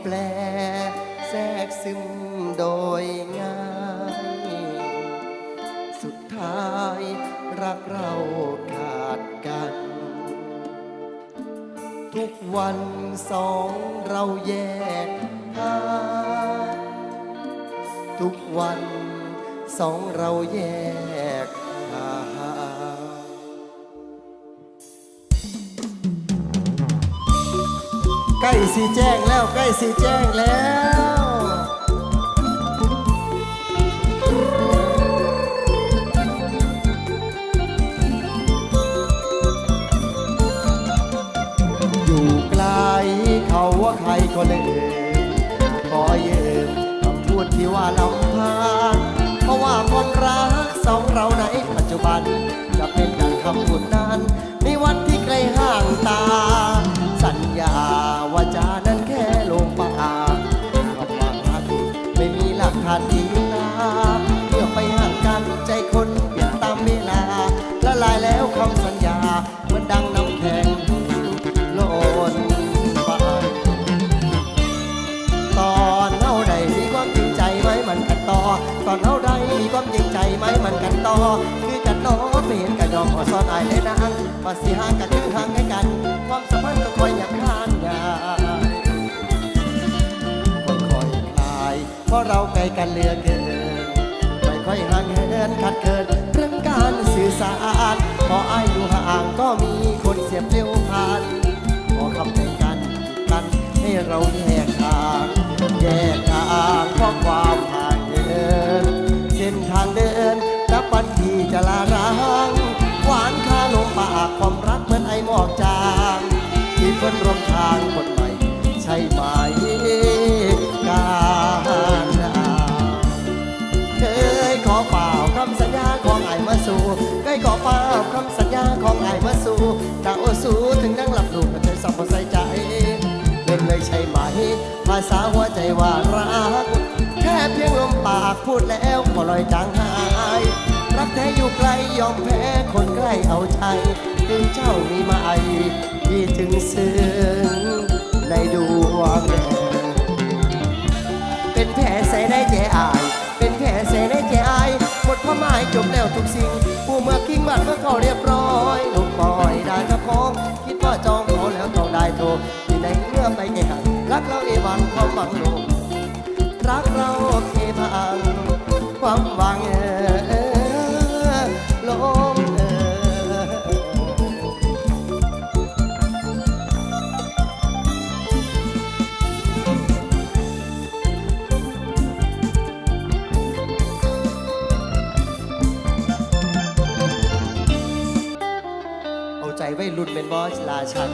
แปรแทรกซึมโดยง่าย สุดท้ายรักเราขาดกัน ทุกวันสองเราแยกทางทุกวันสองเราแยก ล้สีแจ้งแล้วใกล้สีแจ้งแล้วอยู่ไกลเขาว่าใครก็เลยขอเยืมคำพูดที่ว่าลำพางเพราะว่าคนรักสองเราในปัจจุบัน จะเป็นดังคำพูดนั้นในวันที่ไกลห่างตา ตอตอนเฮาใดมีความจริงใจไหมมันกันต่อ คือกันน้อเปลี่ยนกันยอมอซอนอายและนางมาสิห่างกันคือห่างให้กัน ความสัมพันธ์ก็คอยอยากห่างยายค่อยคลายเพราะเราไกลกันเหลือเกินไม่ค่อยห่างเหินขัดเกินเรื่องการสื่อสารพออายอยู่ห่างก็มีคนเสียบเร็วผ่านขอคำในกันกันให้เราแยกทางแยกทางเพราะความ เลยใช่ไหมภาษาหัวใจว่ารัก แค่เพียงลมปากพูดแล้วก็ลอยจางหาย รักแท้อยู่ไกลยอมแพ้คนใกล้เอาใจถึงเจ้ามีมาไอที่ถึงซึ้งในดวงแดงเป็นแผลใส่ได้แจอาย เป็นแผลใส่ได้แจอายหมดความหมายจบแล้วทุกสิ่งผู้เมื่อกิ้งบัดเมื่อเขาเรียบร้อย ราชัน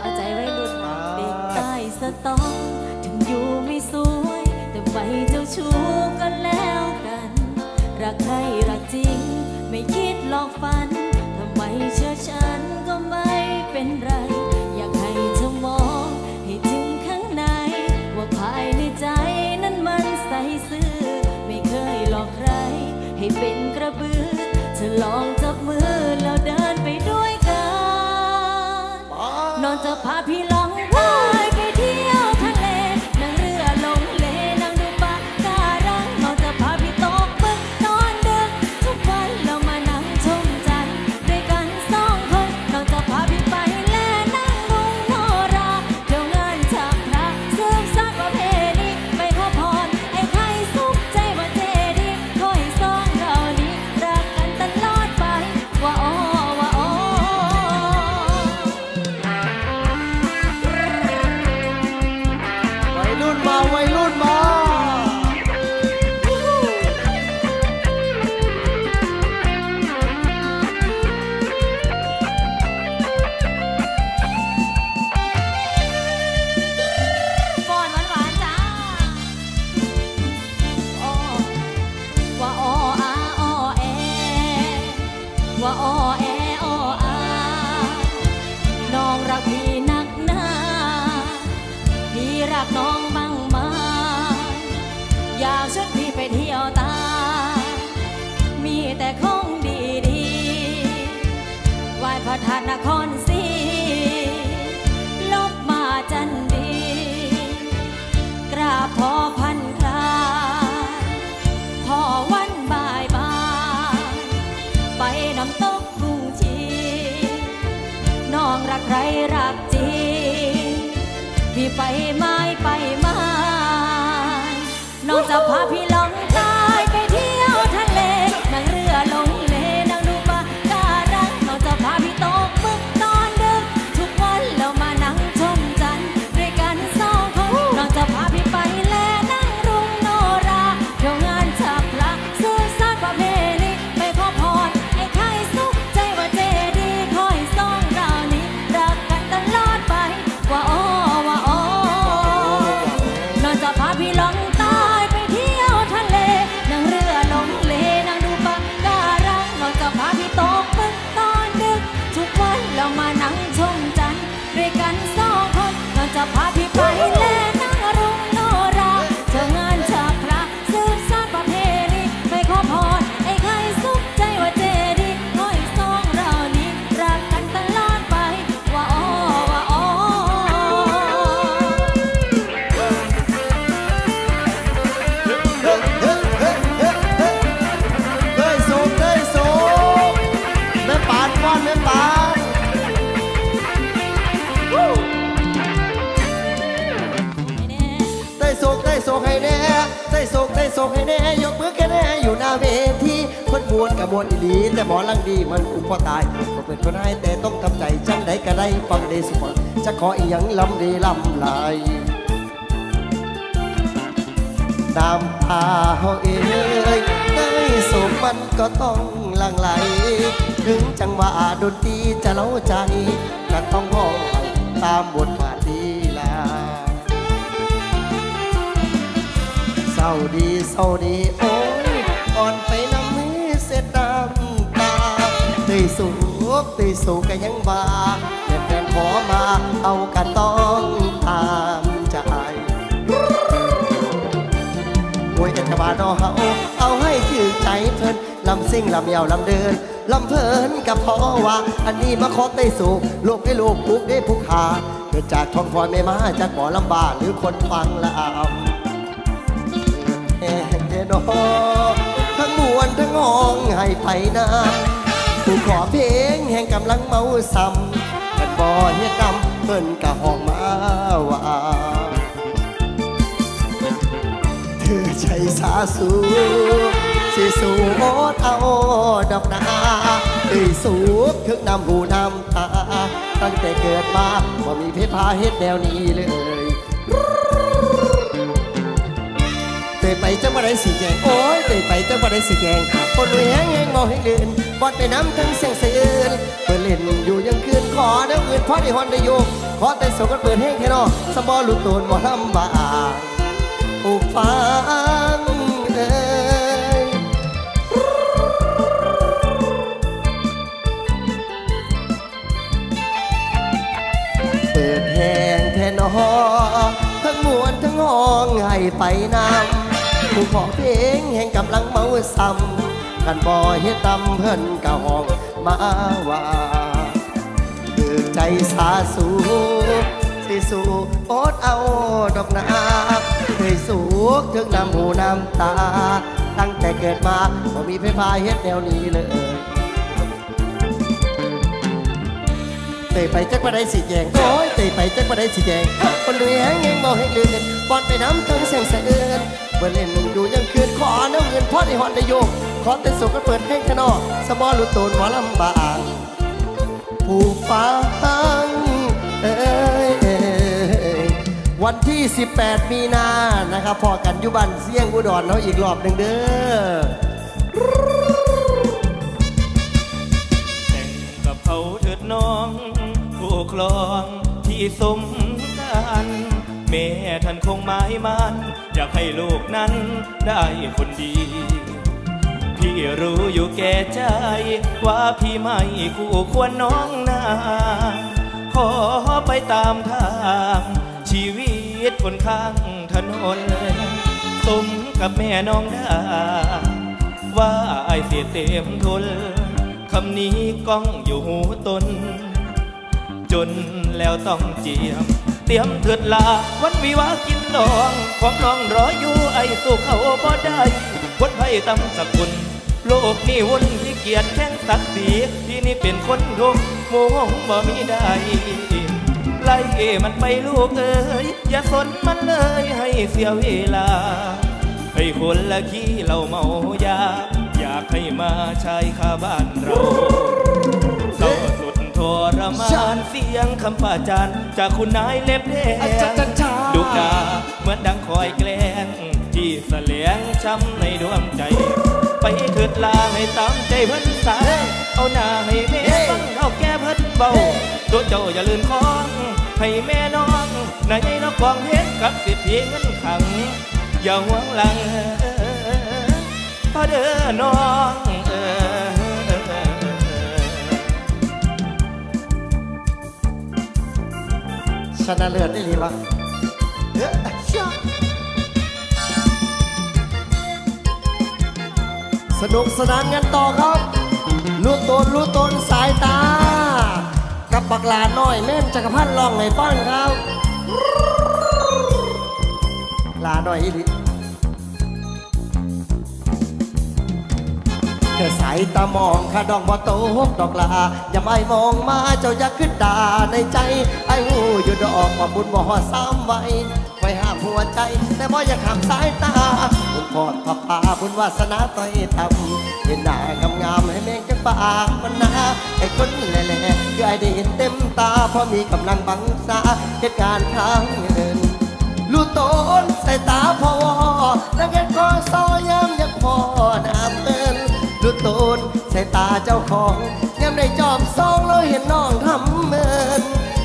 เอาใจไว้รุ่นเด็กได้สตอถึงอยู่ไม่สวย แต่ไปเจ้าชู้ก็แล้วกัน รักใครรักจริง ไม่คิดหลอกฝัน นอน ๆไหวายพระธาตุนครศรีลบมาจันดี กราบพอพันคลายพอวันบ่ายบายไปน้ำตกทุ่งชีน้องรักใครรักจริงพี่ไปไม้ไปไม้น้องจะพาพี่ ได้สูงได้สูงให้แน่ยกมือแค่แน่อยู่หน้าเวทีคนมวนกับมวนอีหลีแต่หมอลังดีมันกูพอตายก็เป็นคนให้แต่ต้องทำใจจังใดก็ได้ฟังได้สุขจะขออีหยังลำดีลำลายนำตาเฮาเอยได้สมมันก็ต้องลังไหล ถึงจังหวะดนตรีจะเล้าใจก็ต้องห้องตามบทบา ศร้าดีเศร้าดีโอ้ยอ่อนไปน้ำมือเสียน้ำตาตีสูบตีสูบกันยังบาเด็กแฟนขอมาเอากันต้องตามใจโวยกันชาวบ้านอเฮาเอาให้ถือใจเพิ่นลำซิ่งลำยาวลำเดินลำเพลินกับพ่อว่า อันนี้มาขอได้สูงโลกให้โลกปุกได้ผู้ขาเกิดจากท้องพลอยไม่มาจากบ่อลำบากหรือคนฟังละอำ เอ่เดนอทั้งมวนทั้งองให้ไปนาผู้ขอเพลงแห่งกำลังเมาซ้ำกันบ่เฮ็ดนำเพิ่นกะห้องมาว่าเธอใจสาสูสิสูโอดเอาดอกนาเอ้ยสูบถึงนำหูนำตา ตั้งแต่เกิดมาบ่มีเพชรพาเฮ็ดแนวนี้เลย จังบ่ได้สิแจงโอ้ยเตยไปจังบ่ได้สิแจงคนรวยแหงแหงมองให้เลื่นบอดไปน้ำทั้งเสียงเสือนเปิดเล่นอยู่ยังคืนขอเด้อเงินพอได้ฮอนได้โยกขอแต่โสกันเปิดแห้งแค่นอสมอลูกตูนบ่ลำบากผู้ฟังเอ่ยเปิดแหงแทนอทั้งมวนทั้งห้องให้ไปนำ ผู้ขอเพลงแห่งกำลังเมาซ้ำกันบ่เฮ็ดตำเพิ่นกะห้องมาว่าคือใจสาสูสิสูอดเอาดอกนาเคยสูกถึงน้ำหูน้ำตา ตั้งแต่เกิดมาบ่มีไฟฟ้าเฮ็ดแนวนี้เลยเตยไปจักบ่ได้สิแจงโอ้ยเตยไปจักบ่ได้สิแจงคนรวยแหงเงบ่ให้ลืนบอลไปน้ำทั้งเสียงสะเอือน เมื่อเล่นอยู่ยังคืนขอน้ำเงินพ่อได้ฮอนได้โยก ขอแต่สุกก็เปิดเพลงข้างนอกสมอลุตูนหมอลำบากผู้ฟังเอ้ยวันที่ 18 มีนานะครับพอกันอยุบันเสี่ยงอุดรเนาะอีกรอบหนึ่งเด้อแต่งกับเขาเถิดน้องผู้ครองที่สมกัน แม่ท่านคงหมายมันอยากให้ลูกนั้นได้คนดี พี่รู้อยู่แก่ใจ ว่าพี่ไม่คู่ควรน้องนาขอไปตามทาง ชีวิตคนข้างถนนสมกับแม่น้องดาว่าไอเสียเต็มทนคำนี้ก้องอยู่หูตน จนแล้วต้องเจียม เตรียมเถิดลา วันวิวากินดองของน้องรออยู่ไอ้สู้เขาบ่ได้คนไพ่ตำสกุล โลกนี้วุ่นที่เกียรติแข่งศักดิ์ศรีที่นี่เป็นคนทุกโมงบ่มีได้ไล่มันไปลูกเอ้ยอย่าสนมันเลยให้เสียเวลาให้คนละขี้เราเมายา อยากให้มาชายคาบ้านเรา มานเสียงคำป่าจานจากคุณนายเล็บแดอาจางรย์จ้าดุดาเหมือนดังคอยแกล้งที่แสลงช้ำในดวงใจ ไปเถิดลาให้ตามใจเพิ่นสาเอาหน้าให้แม่ฟังเท่าแก่เพิ่นเบาตัวเจ้าอย่าลืมคองให้แม่น้องในนกกองเห็นกับสิทธิเงินขัง อย่าหวงหลังพอเด้อน้อง ชนะเลิศได้หรือวะสนุกสนานกันต่อครับรู้ตนรู้ตนสายตา กับปักหลาน้อยแม่นจักรพันธ์ลองให้ฟังครับ ลาหน่อยอี ดิแค่สายตามองข้าดองบ่โตกดอกลาอย่าไม่มองมาเจ้าอย่าขึ้นด่าในใจไอ้หูอยู่ดอกว่าบุญบ่หอซ้ำไว้ไว้ห้ามหัวใจ แต่บ่อย่าข้ามสายตาบุญพอดพระพาบุญวาสนาต่อยต่ำเห็นหน้างามๆให้แมงจังปากมันนาไอ้คนแหล่ๆคือไอ้ได้เห็นเต็มตาเพราะมีกำลังบังษาเหตุการณ์ทางเงินลูกโตนใส่ตาพอแล้วแกก็ซอย ตนใส่ตาเจ้าของยามได้จอมซองแล้วเห็นน้องทำเมิน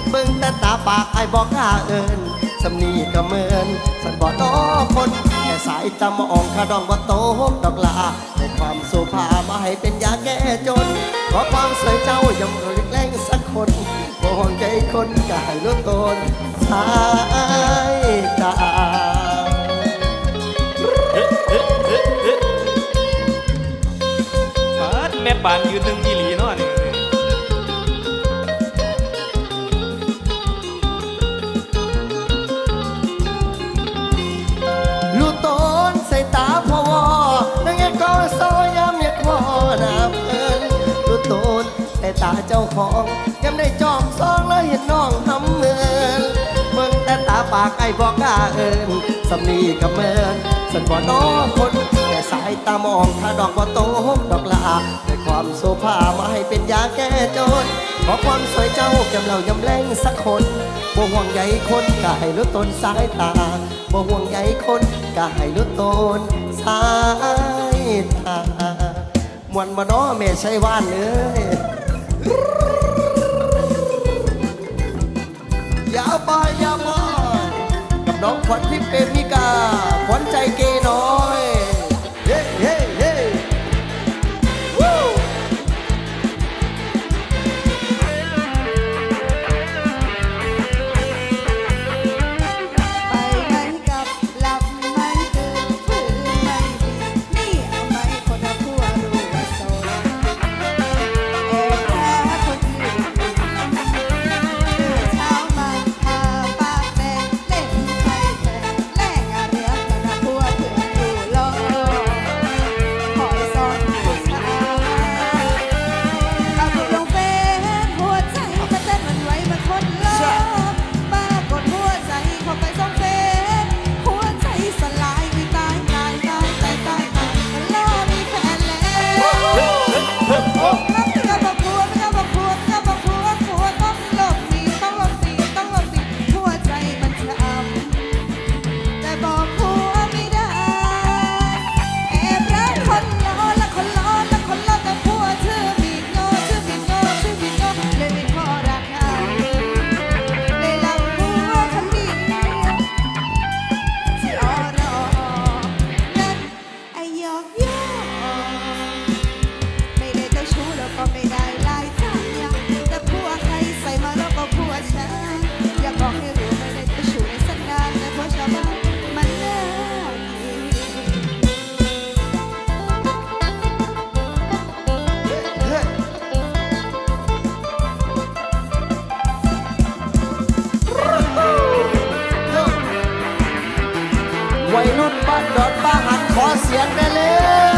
เบิ่งแต่ตาปากไอ้บอกข้าเอินสำนีก็เมินสันบ่น้อคนแค่สายตามองข้าดองบ่โตกดอกลาให้ความสุภามาให้เป็นยาแก้จน ขอความสวยเจ้าย่าเอ่ยแรงสักคนบ่ห่วงใจคนกายลูกตนสายตา ปานยืนหนึ่งอีหลีเนาะนี่ลูกโตนใส่ตาพอวอนั่งไงก็ซอยามอยกพอน้ำเอินลูกโตนใส่ตาเจ้าของยามได้จอมซองแล้วเห็นน้องทำเมินเบิ่งแต่ตาปากไอ้บอกกล้าเอินสำนีกับเมินสันบ่น้อคนแค่สายตามองถ้าดอกบ่โตดอกลา ความโซภามาให้เป็นยาแก้จนขอความสวยเจ้าแก้มเรายำแรงสักคนบ่ห่วงใยคนก็ให้ลดตนสายตาบ่ห่วงใยคนก็ให้ลดตนสายตามวนมาน้อแม่ชัยวานเอ้ยอย่าไปอย่าไปกับน้องขวัญที่เป็นมิกาขวัญใจเกน้อย ดดป้าหันขอเสียงได้เลย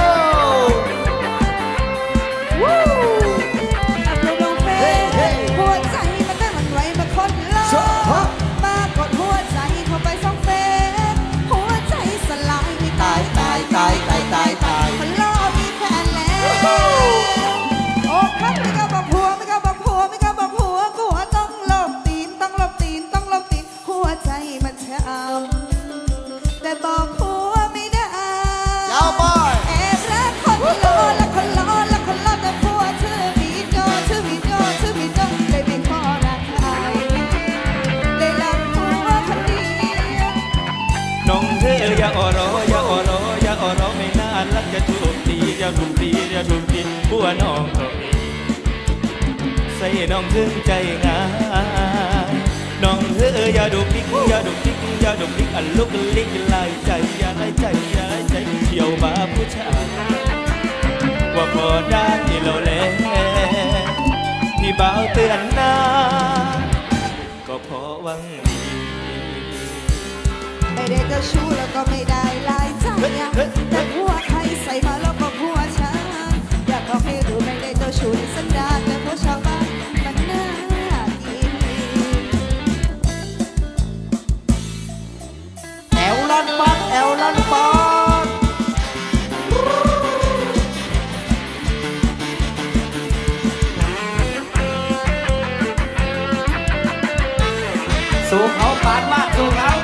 จ้าทุ่มปีเจ้าทุ่มปีบัวน้องก็มีใส่น้องถึงใจงาน้องเฮ้ยอย่าดุพิกอย่าดุพิกอย่าดุพิกอันลุกลิกลายใจอย่าลายใจอย่าลายใจเที่ยวมาผู้ชายว่าพอได้ที่เราแล้วพี่เบาเตือนหน้าก็พอหวังดีไม่ได้เจ้าชู้แล้วก็ไม่ได้ลายใจแต่หัวใครใส่มา go out.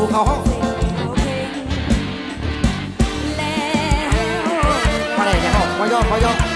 สู่เขาห้องมาเลยนะห้องมายอมมายอม